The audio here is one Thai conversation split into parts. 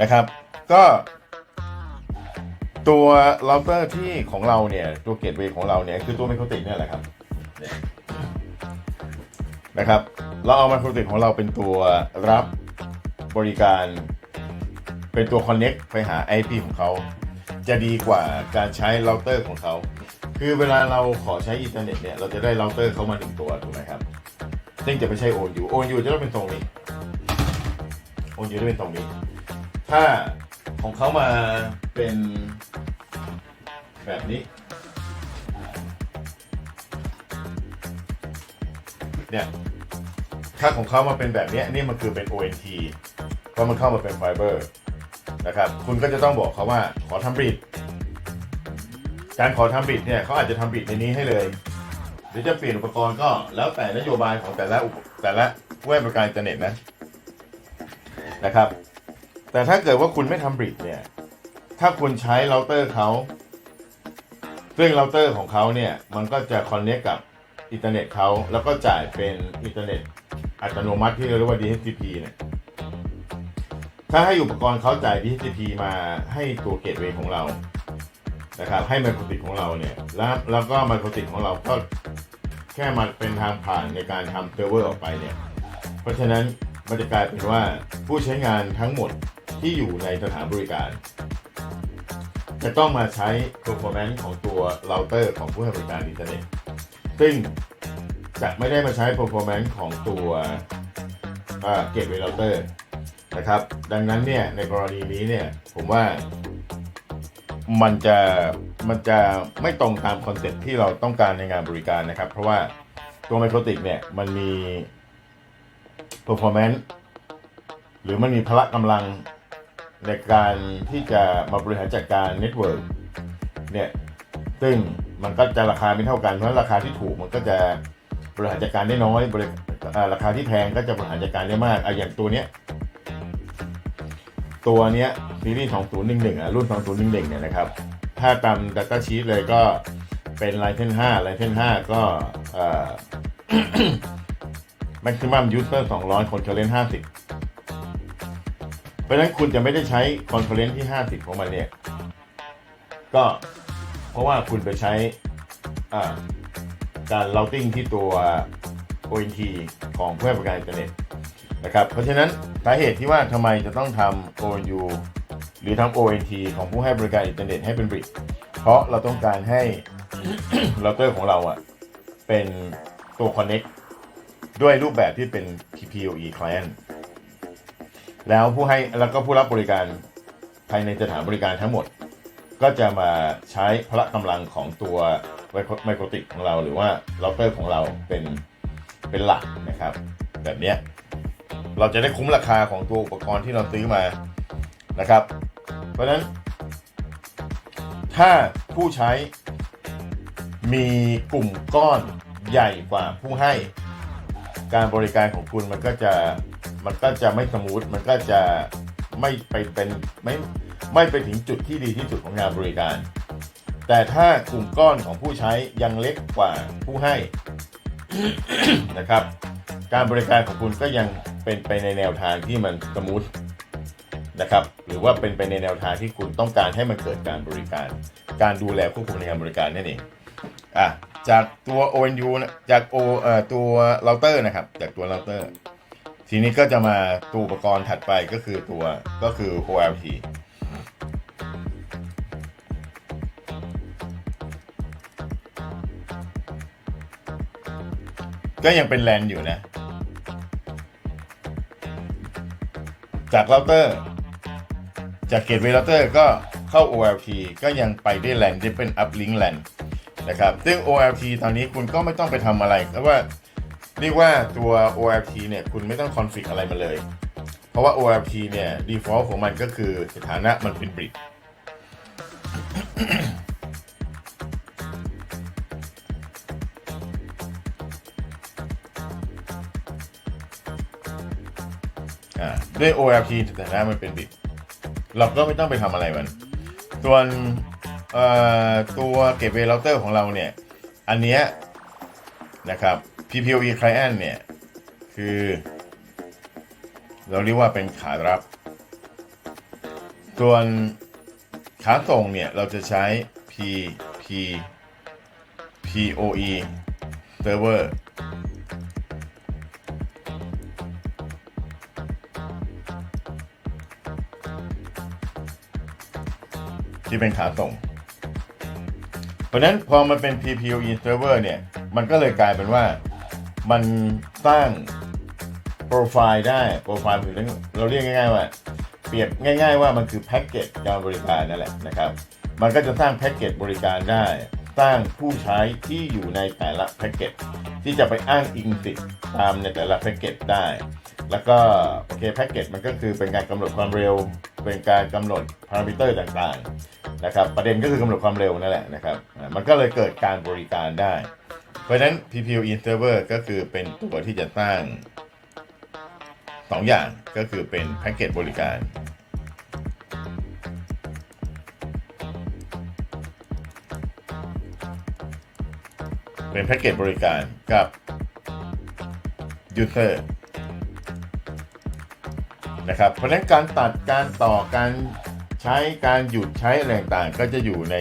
นะครับ ก็ตัวเราเตอร์ที่ของเราเนี่ย ตัวเกตเวย์ของเราเนี่ย คือตัวไมโครติกเนี่ยแหละครับนะครับ เราเอาไมโครติกของเราเป็นตัวรับบริการเป็นตัว Connect ไปหา IP ของเขา จะดีกว่าการใช้เราเตอร์ของเขา คือเวลาเราขอใช้อินเทอร์เน็ตเนี่ย เราจะได้เราเตอร์เขามาหนึ่งตัวถูกไหมครับ ซึ่งจะไม่ใช่ ONU ONU จะต้องเป็นตรงนี้ ONU จะเป็นตรงนี้ ถ้าของเขามาเป็นแบบนี้ เนี่ยถ้าของเขามาเป็นแบบนี้นี่มันคือเป็น ONT เพราะมันเข้ามาเป็นไฟเบอร์นะครับ คุณก็จะต้องบอกเขาว่าขอทำบิดการขอทำบิดเนี่ยเขาอาจจะทำบิดในนี้ให้เลยหรือจะเปลี่ยนอุปกรณ์ก็แล้วแต่นโยบายของแต่ละแต่ละผู้ให้บริการอินเทอร์เน็ตนะนะครับ แต่ถ้าเกิดว่าคุณไม่ทำบริดเนี่ย ถ้าคุณใช้เราเตอร์เขาซึ่งเราเตอร์ของเขาเนี่ย มันก็จะคอนเนคกับอินเทอร์เน็ตเขาแล้วก็จ่ายเป็นอินเทอร์เน็ตอัตโนมัติที่เรียกว่า DHCP เนี่ยถ้าให้อุปกรณ์เขาจ่าย DHCP มาให้ตัวเกตเวย์ของเรานะครับให้ไมโครติกของเราเนี่ย แล้วแล้วก็ไมโครติกของเราก็แค่มันเป็นทางผ่านในการทำเซิร์ฟเวอร์ออกไปเนี่ย เพราะฉะนั้นมันจะกลายเป็นว่าผู้ใช้งานทั้งหมด ที่อยู่ในสถานบริการ จะต้องมาใช้ performance ของตัวเราเตอร์ของผู้ให้บริการอินเทอร์เน็ต ซึ่งจะไม่ได้มาใช้ performance ของตัวเกตเวย์เราเตอร์นะครับ ดังนั้นเนี่ยในกรณีนี้เนี่ยผมว่ามันจะมันจะไม่ตรงตามคอนเซ็ปต์ที่เราต้องการในงานบริการนะครับ เพราะว่าตัวไมโครติกเนี่ยมันมี performance หรือมันมีพละกำลัง ในการที่จะมาบริหารจัดการเน็ตเวิร์กเนี่ยซึ่งมันก็จะราคาไม่เท่ากัน เพราะราคาที่ถูกมันก็จะบริหารจัดการได้น้อยบริอ่าราคาที่แพงก็จะบริหารจัดการได้มากอะอย่างตัวเนี้ยตัวเนี้ยซีรีส์2011อะรุ่น 2011เนี่ยนะครับ ถ้าตาม Data Sheet เลยก็เป็น Ryzen 5 Ryzen 5ก็เอ่อ maximum user 200 concurrent 50 เพราะฉะนั้นคุณจะไม่ได้ใช้ concurrent ที่ 50 ของมันเนี่ย ก็เพราะว่าคุณไปใช้อ่าการ routing ที่ตัว ONT ของผู้ให้บริการอินเทอร์เน็ตนะครับเพราะฉะนั้นสาเหตุที่ว่าทำไมจะต้องทำ ONU หรือทำ ONT ของผู้ให้บริการอินเทอร์เน็ตให้เป็นบริดเพราะเราต้องการให้เราเตอร์ของเราอะเป็นตัว Connect ด้วยรูปแบบที่เป็น PPOE client แล้วผู้ให้แล้วก็ผู้รับบริการภายในสถานบริการทั้งหมด ก็จะมาใช้พละกำลังของตัวไมโครติกของเรา หรือว่าเราเตอร์ของเราเป็นเป็นหลักนะครับ แบบนี้เราจะได้คุ้มราคาของตัวอุปกรณ์ที่เราซื้อมานะครับ เพราะฉะนั้น ถ้าผู้ใช้มีกลุ่มก้อนใหญ่กว่าผู้ให้ การบริการของคุณมันก็จะ มันก็จะไม่สมูทมันก็จะไม่ไปเป็นไม่ไม่ไปถึงจุดที่ดีที่สุดของงานบริการ แต่ถ้ากลุ่มก้อนของผู้ใช้ยังเล็กกว่าผู้ให้นะครับ การบริการของคุณก็ยังเป็นไปในแนวทางที่มันสมูทนะครับ หรือว่าเป็นไปในแนวทางที่คุณต้องการให้มันเกิดการบริการ การดูแลควบคุมในการบริการนั่นเองอะจากตัว ONU นะจาก O เอ่อตัวเราเตอร์นะครับ จากตัวเราเตอร์ ทีนี้ก็จะมาตัวอุปกรณ์ถัดไปก็คือตัวก็คือ OLT ก็ยังเป็นแลนอยู่นะ จากเราเตอร์ จากเกตเวย์เราเตอร์ก็เข้า OLT ก็ยังไปได้แลนที่เป็น uplink LAN นะครับซึ่ง OLT ตอนนี้คุณก็ไม่ต้องไปทำอะไรเพราะว่า เรียกว่าตัว OLT เนี่ยคุณไม่ต้องคอนฟิกอะไรมาเลย เพราะว่า OLT เนี่ย default ของมันก็คือสถานะมันเป็นบริดอ่าด้วย OLT สถานะมันเป็นบิตเราก็ไม่ต้องไปทำอะไรมัน ส่วนเอ่อตัวเก็บเวเราเตอร์ของเราเนี่ย อันเนี้ยนะครับ PPOE client เนี่ย คือ เราเรียกว่าเป็นขารับ ส่วนขาส่งเนี่ย เราจะใช้ P P PoE server ที่เป็นขาส่ง เพราะฉะนั้นพอมันเป็น PPOE server เนี่ย มันก็เลยกลายเป็นว่า มันสร้างโปรไฟล์ได้โปรไฟล์คือเราเรียกง่าย ๆ ว่า เปรียบง่าย ๆ ว่ามันคือแพ็กเกจการบริการนั่นแหละนะครับ มันก็จะสร้างแพ็กเกจบริการได้ สร้างผู้ใช้ที่อยู่ในแต่ละแพ็กเกจที่จะไปอ้างอิงสิทธิ์ตามในแต่ละแพ็กเกจได้ แล้วก็โอเคแพ็กเกจมันก็คือเป็นการกำหนดความเร็ว เป็นการกำหนดพารามิเตอร์ต่างๆนะครับ ประเด็นก็คือกำหนดความเร็วนั่นแหละนะครับ มันก็เลยเกิดการบริการได้ เพราะฉะนั้น PPOE server ก็คือเป็นตัวที่จะสร้างสองอย่างก็คือเป็นแพ็กเกจบริการ เป็นแพ็กเกจบริการกับ User นะครับ เพราะฉะนั้นการตัดการต่อการใช้การหยุดใช้อะไรต่างก็จะอยู่ใน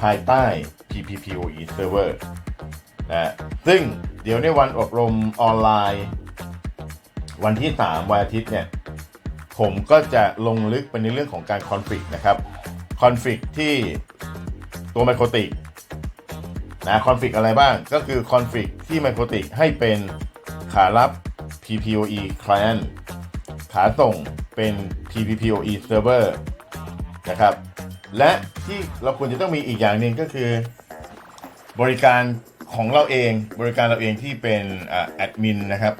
ภายใต้ PPPoE server นะซึ่งเดี๋ยวในวันอบรมออนไลน์ วันที่ 3 วันอาทิตย์เนี่ยผมก็จะลงลึกไปในเรื่องของการคอนฟ lict นะครับคอนฟ lict ที่ตัวไมโครติกนะคอนฟ lict อะไรบ้างก็คือคอนฟ lict ที่ไมโครติกให้เป็นขารับ PPOE client ขาส่งเป็น PPPoE server นะครับ และที่เราควรจะต้องมีอีกอย่างหนึ่งก็คือบริการ ของเราเองบริการเราเองที่เป็นแอดมินนะครับ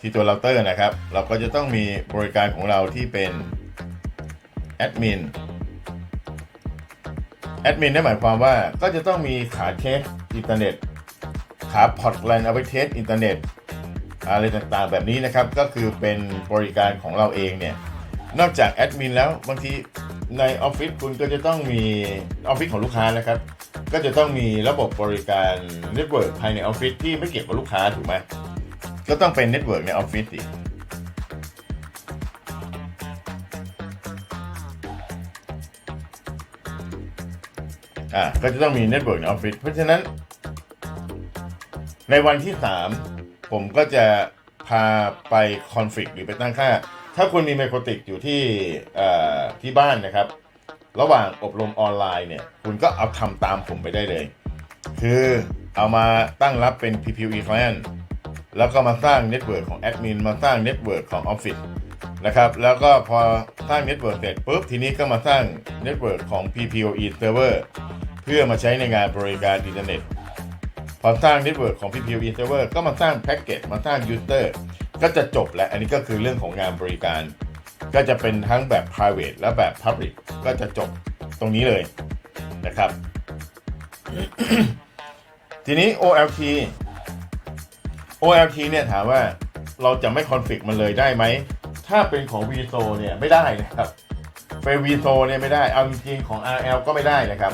ที่ตัวเราเตอร์นะครับ เราก็จะต้องมีบริการของเราที่เป็นแอดมินแอดมินนั่นหมายความว่าก็จะต้องมีขาเทสอินเทอร์เน็ตขาพอร์ตแลนเอาไปเทสอินเทอร์เน็ตอะไรต่างๆแบบนี้นะครับ ก็คือเป็นบริการของเราเองเนี่ย นอกจากแอดมินแล้วบางทีในออฟฟิศคุณก็จะต้องมีออฟฟิศของลูกค้านะครับ ก็จะต้องมีระบบบริการเน็ตเวิร์กภายในออฟฟิศที่ไม่เกี่ยวกับลูกค้าถูกไหมก็ต้องเป็นเน็ตเวิร์กในออฟฟิศสิอ่าก็จะต้องมีเน็ตเวิร์กในออฟฟิศเพราะฉะนั้น ในวันที่ 3 ผมก็จะพาไปคอนฟ lict หรือไปตั้งค่า ถ้าคุณมีไมโครติกอยู่ที่ที่บ้านนะครับ ระหว่างอบรมออนไลน์เนี่ย คุณก็เอาทำตามผมไปได้เลย คือเอามาตั้งรับเป็น PPE client แล้วก็มาสร้างเน็ตเวิร์กของแอดมินมาสร้างเน็ตเวิร์กของออฟฟิศนะครับ แล้วก็พอสร้างเน็ตเวิร์กเสร็จปุ๊บ ทีนี้ก็มาสร้างเน็ตเวิร์กของ PPOE server เพื่อมาใช้ในงานบริการอินเทอร์เน็ต พอสร้างเน็ตเวิร์กของ PPOE server ก็มาสร้างแพ็กเกจมาสร้าง user ก็จะจบแล้วอันนี้ก็คือเรื่องของงานบริการ ก็จะเป็นทั้งแบบ private และแบบ public ก็จะจบตรงนี้เลยนะครับ ทีนี้ OLT OLT เนี่ยถามว่าเราจะไม่คอนฟ lict มันเลยได้ไหม ถ้าเป็นของ VSO เนี่ยไม่ได้นะครับเป็น VSO เนี่ยไม่ได้ เอาจริงของ RL ก็ไม่ได้นะครับ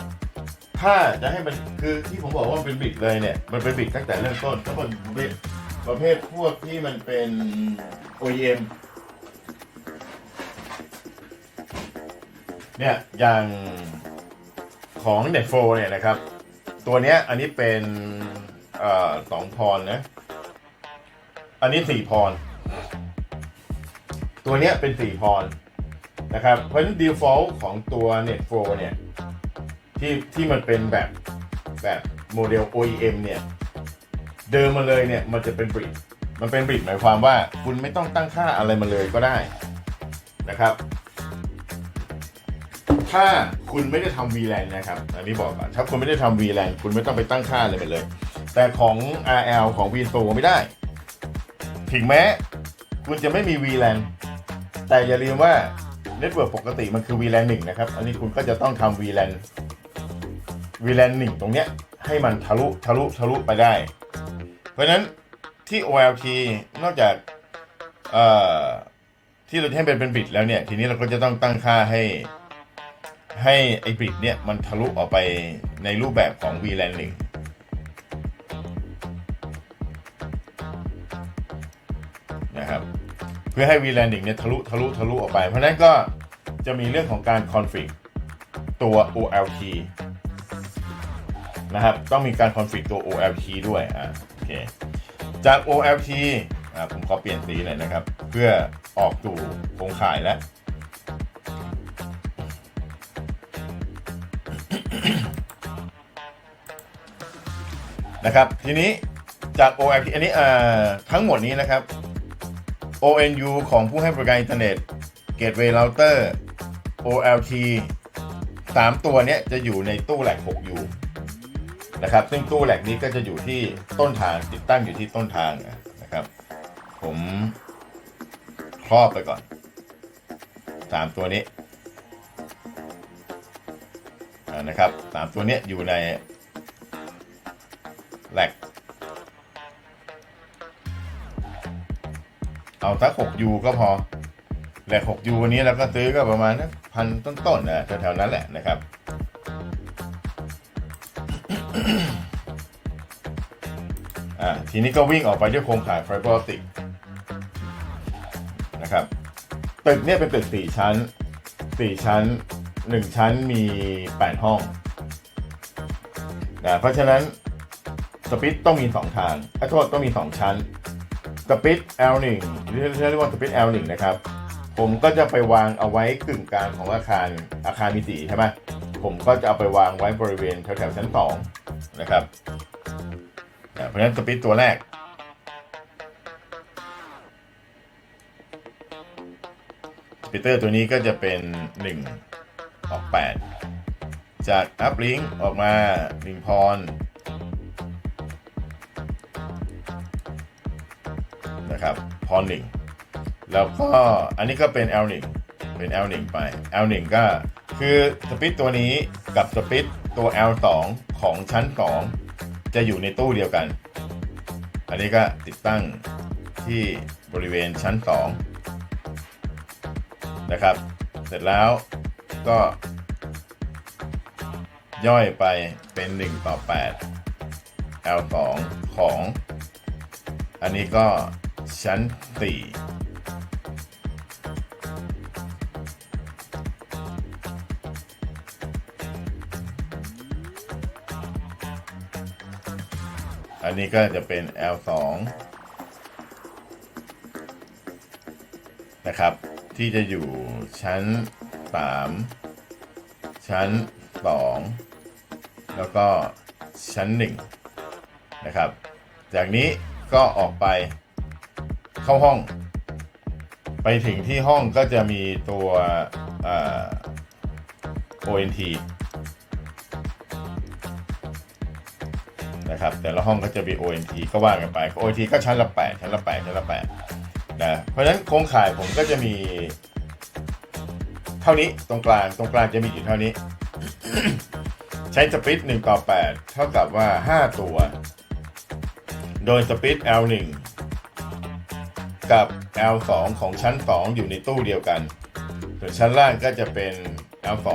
ถ้าจะให้มันคือที่ผมบอกว่ามันเป็นบิดเลยเนี่ย มันเป็นบิดตั้งแต่เริ่มต้นถ้ามัน ประเภทพวกที่มันเป็น OEM เนี่ยอย่างของ Net 4เนี่ยนะครับ ตัวเนี้ยอันนี้เป็นอสองพรนะ อันนี้สี่พร ตัวเนี้ยเป็นสี่พรนะครับ เพราะฉะนั้น default ของตัว Net 4เนี่ยที่ที่มันเป็นแบบแบบโมเดล OEM เนี่ย เดิมมาเลยเนี่ยมันจะเป็นบริดมันเป็นบริดหมายความว่าคุณไม่ต้องตั้งค่าอะไรมาเลยก็ได้นะครับ ถ้าคุณไม่ได้ทำ VLAN นะครับ อันนี้บอกก่อนถ้าคุณไม่ได้ทำ VLAN คุณไม่ต้องไปตั้งค่าอะไรไปเลย แต่ของ RL ของ VSO ไม่ได้ ถึงแม้คุณจะไม่มี VLAN แต่อย่าลืมว่าเน็ตเวิร์กปกติมันคือ VLAN 1 นะครับ อันนี้คุณก็จะต้องทำ VLAN VLAN 1 ตรงเนี้ยให้มันทะลุทะลุทะลุไปได้ พราะนั้นที่ OLT นอกจากที่เราให้เป็นเป็นบิตแล้วเนี่ย ทีนี้เราก็จะต้องตั้งค่าให้ให้ไอ้บิตเนี่ย มันทะลุออกไปในรูปแบบของ VLAN หนึ่งนะครับ เพื่อให้ VLAN หนึ่งเนี่ยทะลุทะลุทะลุออกไป เพราะนั้นก็จะมีเรื่องของการคอนฟ lict ตัว OLT นะครับ ต้องมีการคอนฟ lict ตัว OLT ด้วยอะ เคจาก OLT อ่าผมขอเปลี่ยนสีหน่อยนะครับ เพื่อออกสู่โครงข่ายแล้วนะครับทีนี้จาก OLT อันนี้เอ่อทั้งหมดนี้นะครับ ONU ของผู้ให้บริการอินเทอร์เน็ต Gateway Router OLT สามตัวเนี้ยจะอยู่ในตู้แหลก 6U นะครับ ซึ่งตู้แหลกนี้ก็จะอยู่ที่ต้นทางติดตั้งอยู่ที่ต้นทางนะครับ ผมครอบไปก่อนสามตัวนี้นะครับสามตัวนี้อยู่ในแหลกเอาสัก 6U ก็พอแหลก 6U วันนี้เราก็ซื้อก็ประมาณพันต้นๆนะแถวๆนั้นแหละนะครับ อ่าทีนี้ก็วิ่งออกไปด้วยโครงข่ายไฟเบอร์ออปติกนะครับ ตึกเนี่ยเป็นตึก4ชั้น4ชั้น1ชั้นมี8ห้องนะเพราะฉะนั้นสปิทต้องมี2ทางขอโทษต้องมี2ชั้นสปิท L1 หรือเรียกว่าสปิท L1 นะครับ ผมก็จะไปวางเอาไว้กึ่งกลางของอาคารอาคารมีสีใช่ไหมผมก็จะเอาไปวางไว้บริเวณแถวๆชั้นสอง นะครับ เพราะฉะนั้นสปิทตัวแรก สปิเตอร์ตัวนี้ก็จะเป็น 1 ออก 8 จากอัพลิงออกมา 1 พรนะครับพอหนึ่งแล้วก็อันนี้ก็เป็น L1 เป็น L1 ไป L1 ก็คือสปิทตัวนี้กับสปิทตัว L2 ของชั้น 2 จะอยู่ในตู้เดียวกัน อันนี้ก็ติดตั้งที่บริเวณชั้น 2 นะครับ เสร็จแล้วก็ ย่อยไปเป็น 1 ต่อ 8 L2 ของ อันนี้ก็ชั้นสี่ อันนี้ก็จะเป็น L2 นะครับ ที่จะอยู่ชั้น 3 ชั้น 2 แล้วก็ชั้น 1 นะครับ จากนี้ก็ออกไปเข้าห้อง ไปถึงที่ห้องก็จะมีตัว ONT นะครับ แต่ละห้องก็จะมี ONT ก็ว่ากันไป ONT ก็ชั้นละ8ชั้นละ8ชั้นละ8นะเพราะฉะนั้นโครงข่ายผมก็จะมี เท่านี้ตรงกลางตรงกลางจะมีอยู่เท่านี้ ใช้สปิท1ต่อ8เท่ากับว่า 5 ตัว โดยสปิท L1 กับ L2 ของชั้น 2 อยู่ในตู้เดียวกันส่วนชั้นล่างก็จะเป็น L2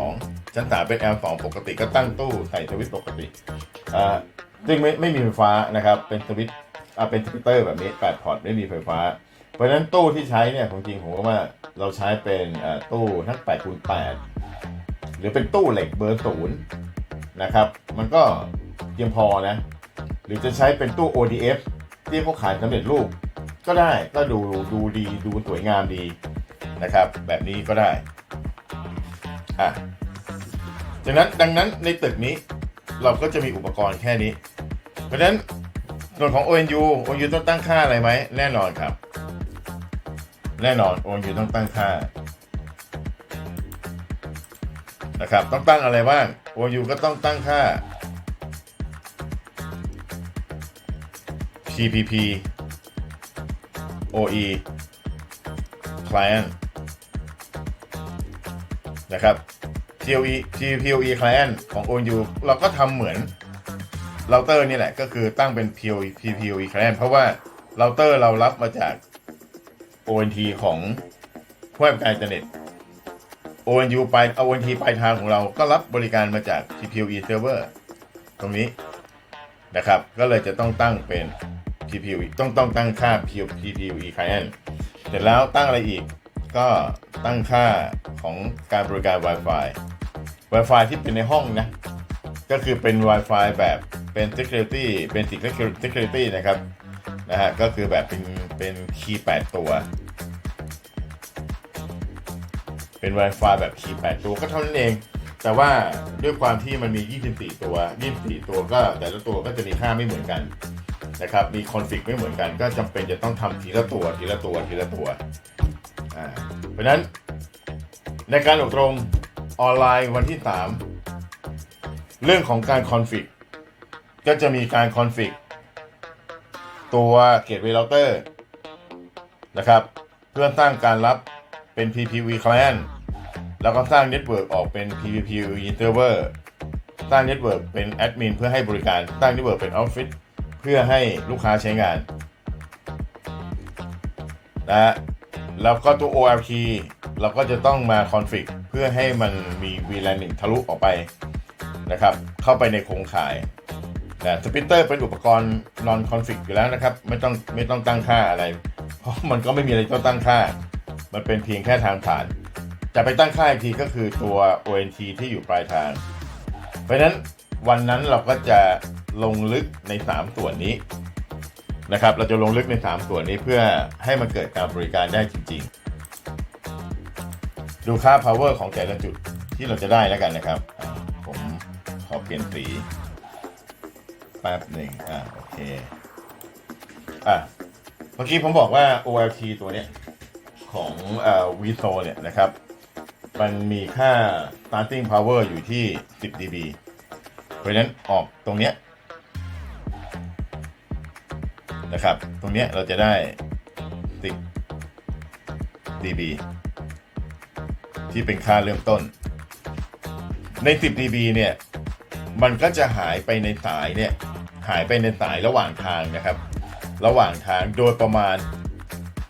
ชั้น3เป็น L2 ปกติก็ตั้งตู้ใส่สวิตช์ปกติอ่า ซึ่งไม่ไม่มีไฟฟ้านะครับ เป็นสวิตช์อ่าเป็นสปิเตอร์แบบนี้8พอร์ตไม่มีไฟฟ้า เพราะฉะนั้นตู้ที่ใช้เนี่ยของจริงผมก็ว่าเราใช้เป็นอ่าตู้ทั้ง8คูณ8หรือเป็นตู้เหล็กเบอร์ศูนย์นะครับ มันก็เพียงพอนะ หรือจะใช้เป็นตู้ ODF ที่เขาขายสำเร็จรูป ก็ได้ก็ดูดูดีดูสวยงามดีนะครับ แบบนี้ก็ได้อะจากนั้นดังนั้นในตึกนี้เราก็จะมีอุปกรณ์แค่นี้ ราะฉะนั้นส่วนของ ONU ONU ต้องตั้งค่าอะไรไหมแน่นอนครับ แน่นอน ONU ต้องตั้งค่านะครับต้องตั้งอะไรบ้าง ONU ก็ต้องตั้งค่า PPP OE client นะครับ POE POE client ของ ONU เราก็ทำเหมือน เราเตอร์นี่แหละก็คือตั้งเป็น POE POE client เพราะว่าเราเตอร์เรารับมาจาก ONT ของผู้ให้บริการอินเทอร์เน็ต ONU ไปเอา ONT ปลายทางของเราก็รับบริการมาจาก PPOE server ตรงนี้นะครับ ก็เลยจะต้องตั้งเป็น PPOE ต้องต้องตั้งค่า PPOE client เสร็จแล้วตั้งอะไรอีกก็ตั้งค่าของการบริการ Wi-Fi Wi-Fi ที่เป็นในห้องนะ ก็คือเป็น Wi-Fi แบบ เป็น security เป็น security นะครับนะฮะก็คือแบบเป็นเป็นคีย์8ตัว เป็น Wi-Fi แบบคีย์8ตัวก็เท่านั้นเอง แต่ว่าด้วยความที่มันมี 24 ตัว 24 ตัวก็แต่ละตัวก็จะมีค่าไม่เหมือนกันนะครับมีคอนฟิกไม่เหมือนกัน ก็จำเป็นจะต้องทำทีละตัวทีละตัวทีละตัวอ่าเพราะฉะนั้นในการอบรมออนไลน์วันที่ 3 เรื่องของการคอนฟิก ก็จะมีการคอนฟิกตัวเกตเวย์เราเตอร์นะครับ เพื่อสร้างการรับเป็น PPV client แล้วก็สร้างเน็ตเวิร์กออกเป็น PVP server สร้างเน็ตเวิร์กเป็นแอดมินเพื่อให้บริการ สร้างเน็ตเวิร์กเป็นออฟฟิศเพื่อให้ลูกค้าใช้งานนะฮะแล้วก็ตัว OLT เราก็จะต้องมาคอนฟิกเพื่อให้มันมี VLAN 1ทะลุออกไปนะครับ เข้าไปในโครงข่าย นะสปิตเตอร์เป็นอุปกรณ์ non config อยู่แล้วนะครับ ไม่ต้องไม่ต้องตั้งค่าอะไร เพราะมันก็ไม่มีอะไรต้องตั้งค่า มันเป็นเพียงแค่ทางผ่าน จะไปตั้งค่าอีกทีก็คือตัว ONT ที่อยู่ปลายทาง เพราะนั้นวันนั้นเราก็จะลงลึกใน 3 ส่วนนี้นะครับ เราจะลงลึกใน 3 ส่วนนี้เพื่อให้มันเกิดการบริการได้จริง ๆ ดูค่า power ของแต่ละจุดที่เราจะได้แล้วกันนะครับ ผมขอเปลี่ยนสี แป๊บหนึ่งอ่าโอเค อะ เมื่อกี้ผมบอกว่า OLT ตัวเนี้ย ของอ่อ Viso เนี่ยนะครับ มันมีค่า starting power อยู่ที่ 10 dB เพราะฉะนั้นออกตรงเนี้ยนะครับ ตรงเนี้ยเราจะได้ 10 dB ที่เป็นค่าเริ่มต้น ใน 10 dB เนี่ย มันก็จะหายไปในสายเนี่ย หายไปในสายระหว่างทางนะครับ ระหว่างทางโดยประมาณ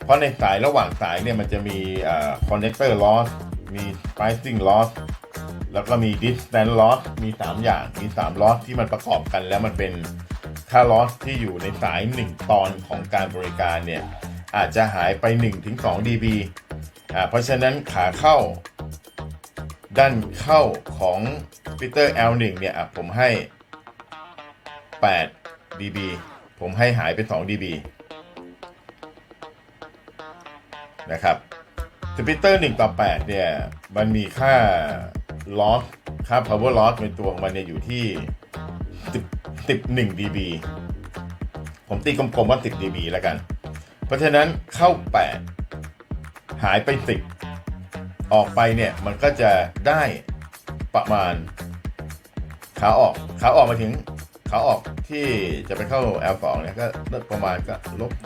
เพราะในสายระหว่างสายเนี่ยมันจะมีคอ่า connector loss มี splicing loss แล้วก็มี distance loss มี 3 อย่าง มี 3 loss ที่มันประกอบกันแล้วมันเป็นค่า loss ที่อยู่ในสาย 1 ตอนของการบริการเนี่ย อาจจะหายไป 1-2 dB อ่าเพราะฉะนั้นขาเข้า ด้านเข้าของ splitter L1 เนี่ยผมให้ 8 dB ผมให้หายไป2 dB นะครับสปิเตอร์1ต่อ8เนี่ย มันมีค่า loss ค่า power loss ในตัวของมันเนี่ยอยู่ที่10 11 dB ผมตีกลมๆว่า 10 dB แล้วกัน เพราะฉะนั้นเข้า 8 หายไป 10 ออกไปเนี่ย มันก็จะได้ประมาณ ขาออก ขาออกมาถึง ขาออกที่จะไปเข้า L2 เนี่ยก็ประมาณก็ลบ2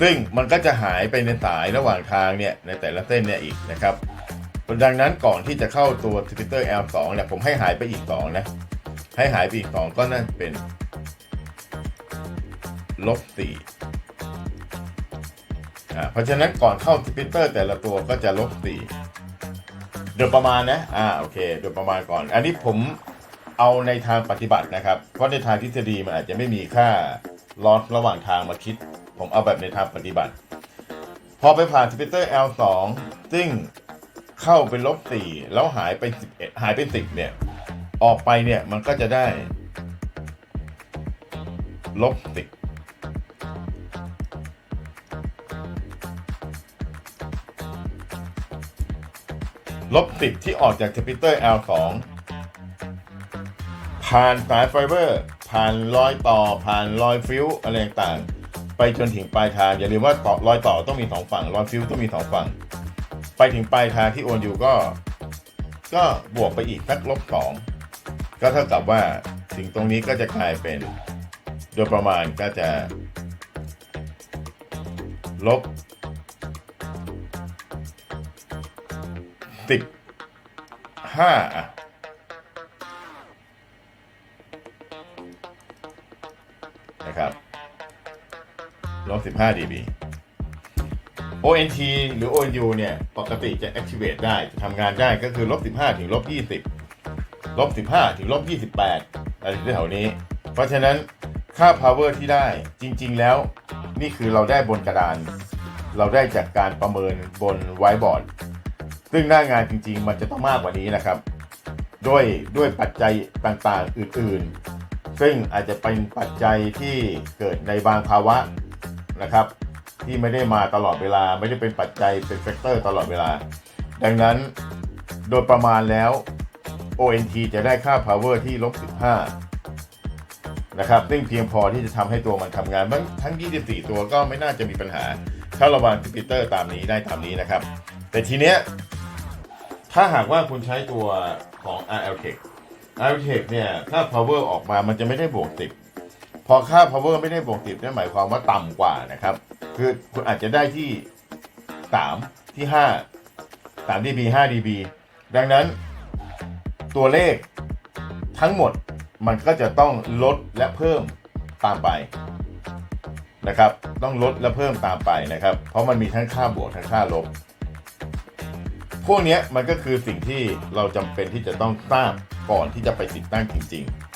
ซึ่งมันก็จะหายไปในสายระหว่างทางเนี่ยในแต่ละเส้นเนี่ยอีกนะครับดังนั้นก่อนที่จะเข้าตัว Twitter L2 เนี่ยผมให้หายไปอีก 2 นะ ให้หายไปอีก 2 ก็น่าเป็นลบ4อ่าเพราะฉะนั้นก่อนเข้า Twitter แต่ละตัวก็จะลบ4 โดยประมาณนะ อ่า โอเค โดยประมาณก่อน อันนี้ผมเอาในทางปฏิบัตินะครับ เพราะในทางทฤษฎีมันอาจจะไม่มีค่าลอสระหว่างทางมาคิด ผมเอาแบบในทางปฏิบัติ พอไปผ่านทวิตเตอร์ L2 ซึ่งเข้าเป็นลบ4แล้วหายไป11หายไป10เนี่ย ออกไปเนี่ยมันก็จะได้ลบ10 ลบ10ที่ออกจากทวิเตอร์ L2 ผ่านสายไฟเบอร์ ผ่านรอยต่อ ผ่านรอยฟิวอะไรต่างๆ ไปจนถึงปลายทาง อย่าลืมว่าต่อรอยต่อต้องมีสองฝั่ง รอยฟิวต้องมีสองฝั่ง ไปถึงปลายทางที่โอนอยู่ก็ ก็บวกไปอีกสักลบสองก็เท่ากับว่าสิ่งตรงนี้ก็จะกลายเป็น โดยประมาณก็จะ ลบ สิบห้าอะนะครับลบ15 dB ONT หรือ ONU เนี่ย ปกติจะ activate ได้ จะทำงานได้ก็คือลบ15 ถึงลบ20ลบ15 ถึงลบ28อะไรแถวๆนี้ เพราะฉะนั้นค่า power ที่ได้จริง ๆ แล้ว นี่คือเราได้บนกระดาน เราได้จากการประเมินบนไวท์บอร์ด ซึ่งหน้างานจริง ๆ มันจะต้องมากกว่านี้นะครับ ด้วยด้วยปัจจัยต่างๆอื่นๆ ซึ่งอาจจะเป็นปัจจัยที่เกิดในบางภาวะนะครับ ที่ไม่ได้มาตลอดเวลาไม่ได้เป็นปัจจัยเป็นแฟกเตอร์ตลอดเวลา ดังนั้นโดยประมาณแล้ว ONT จะได้ค่า power ที่ลบ15 นะครับซึ่งเพียงพอที่จะทำให้ตัวมันทำงานมันทั้ง 24 ตัวก็ไม่น่าจะมีปัญหา ถ้าระวางคอมพิวเตอร์ตามนี้ได้ตามนี้นะครับ แต่ทีเนี้ย ถ้าหากว่าคุณใช้ตัวของ RL Tech RL Tech เนี่ยค่า power ออกมามันจะไม่ได้บวก10พอค่า power ไม่ได้บวก10นั่นหมายความว่าต่ำกว่านะครับ คือคุณอาจจะได้ที่ 3 ที่ 5 3 dB 5 dB ดังนั้นตัวเลขทั้งหมดมันก็จะต้องลดและเพิ่มตามไปนะครับ ต้องลดและเพิ่มตามไปนะครับ เพราะมันมีทั้งค่าบวกทั้งค่าลบ พวกนี้มันก็คือสิ่งที่เราจำเป็นที่จะต้องทราบก่อนที่จะไปติดตั้งจริง ๆ